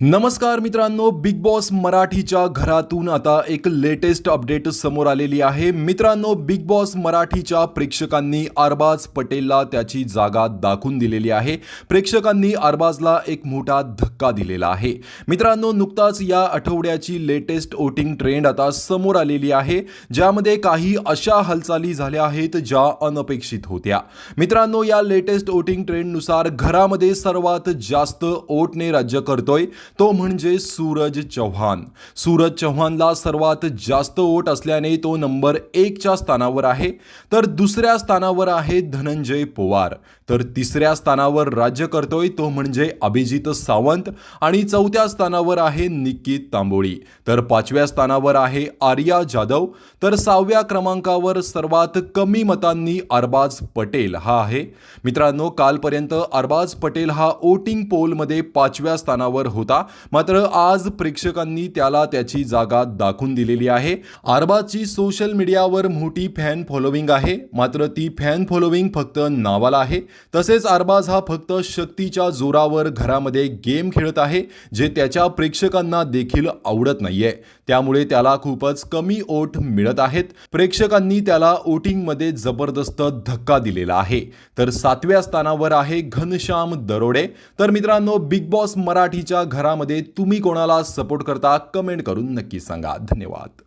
नमस्कार मित्रांनो big boss मराठीच्या घरातून आता एक लेटेस्ट अपडेट समोर आलेली आहे. मित्रांनो बिग बॉस मराठीच्या प्रेक्षकांनी अरबाज पटेलला त्याची जागा दाखवून दिलेली आहे. प्रेक्षकांनी अरबाजला एक मोठा धक्का धक्का दिलेला आहे. मित्रांनो नुकताच या आठवड्याची लेटेस्ट वोटिंग ट्रेंड आता समोर आलेली आहे ज्यामध्ये काही अशा हालचाली झाल्या आहेत ज्या अनपेक्षित होत्या. मित्रांनो या लेटेस्ट वोटिंग ट्रेंडनुसार घरामध्ये सर्वात जास्त ओटने राज्य करतोय तो म्हणजे सूरज चव्हाण. सूरज चव्हाणला सर्वात जास्त ओट असल्याने तो नंबर एकच्या स्थानावर आहे. तर दुसऱ्या स्थानावर आहे धनंजय पवार. तर तिसऱ्या स्थानावर राज्य करतोय तो म्हणजे अभिजित सावंत. आणि चौथ्या स्थानावर आहे निकित तांबोळी. तर पाचव्या स्थानावर आहे आर्या जाधव. तर सहाव्या क्रमांकावर सर्वात कमी मतांनी अरबाज पटेल हा आहे. मित्रांनो कालपर्यंत अरबाज पटेल हा वोटिंग पोलमध्ये पाचव्या स्थानावर होता. मात्र आज प्रेक्षकांनी त्याला त्याची जागा दाखवून दिलेली आहे. अरबाजची सोशल मीडियावर मोठी फॅन फॉलोविंग आहे. मात्र ती फॅन फॉलोविंग फक्त नावाला आहे. तसेच अरबाज हा फक्त शक्तीच्या जोरावर घरामध्ये गेम खेळत आहे जे त्याच्या प्रेक्षकांना देखील आवडत नाहीये. त्यामुळे त्याला खूपच कमी ओट मिळत आहेत. प्रेक्षकांनी त्याला वोटिंगमध्ये जबरदस्त धक्का दिलेला आहे. तर सातव्या स्थानावर आहे घनश्याम दरोडे. तर मित्रांनो बिग बॉस मराठीच्या घरामध्ये तुम्ही कोणाला सपोर्ट करता कमेंट करून नक्की सांगा. धन्यवाद.